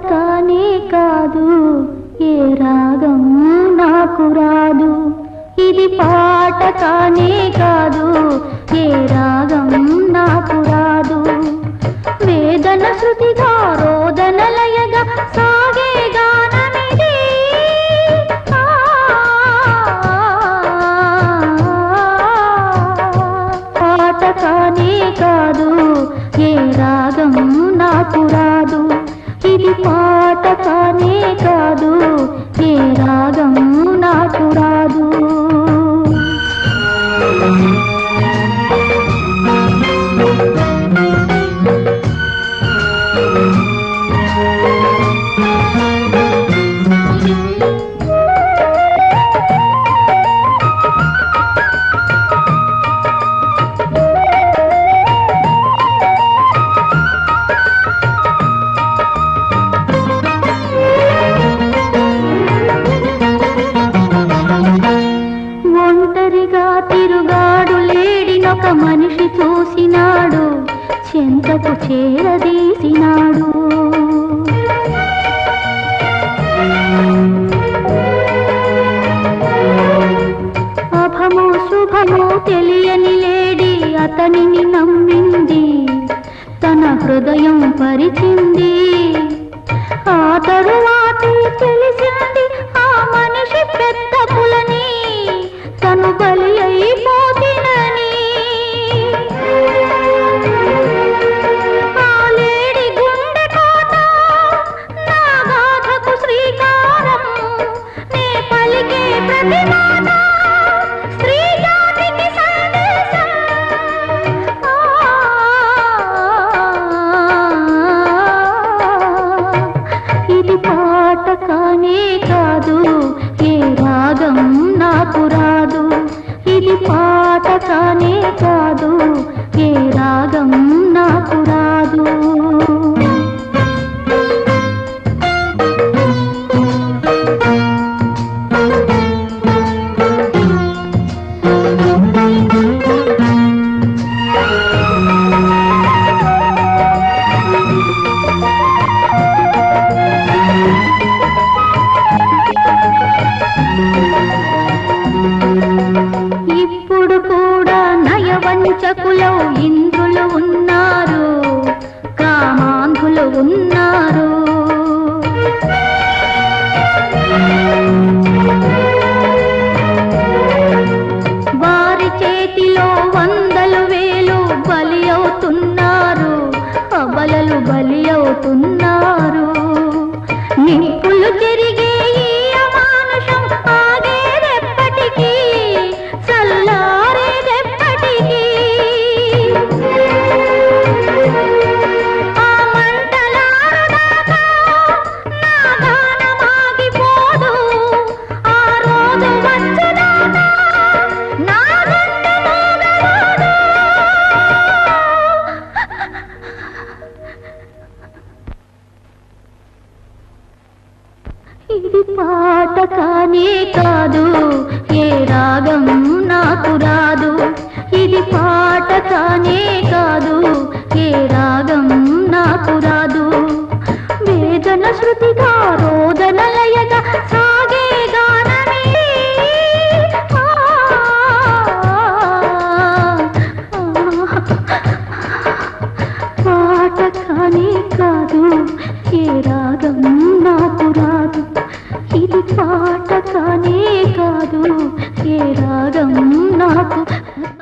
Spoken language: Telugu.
కానే కాదు ఏ రాగం నాకు రాదు. ఇది పాట కానే కాదు ఏ రాగం నాకు రాదు. వేదన శృతిగా రోదన లయగా సాగే గానమిది. పాట కానే కాదు ఏ రాగం నాకు రాదు. చేరదీసినాడు అభమో శుభమో తెలియని లేడి అతనిని నమ్మింది. తన హృదయం పరిచింది. ఆ తరువాత Happy Mother! ఇంద్రులు ఉన్నారు కామాంధులు ఉన్నారు. వారి చేతిలో వందలు వేలు బలి అవుతున్నారు అబలలు బలి అవుతున్నారు. నిప్పులు తిరిగే ఇది పాట కానే కాదు.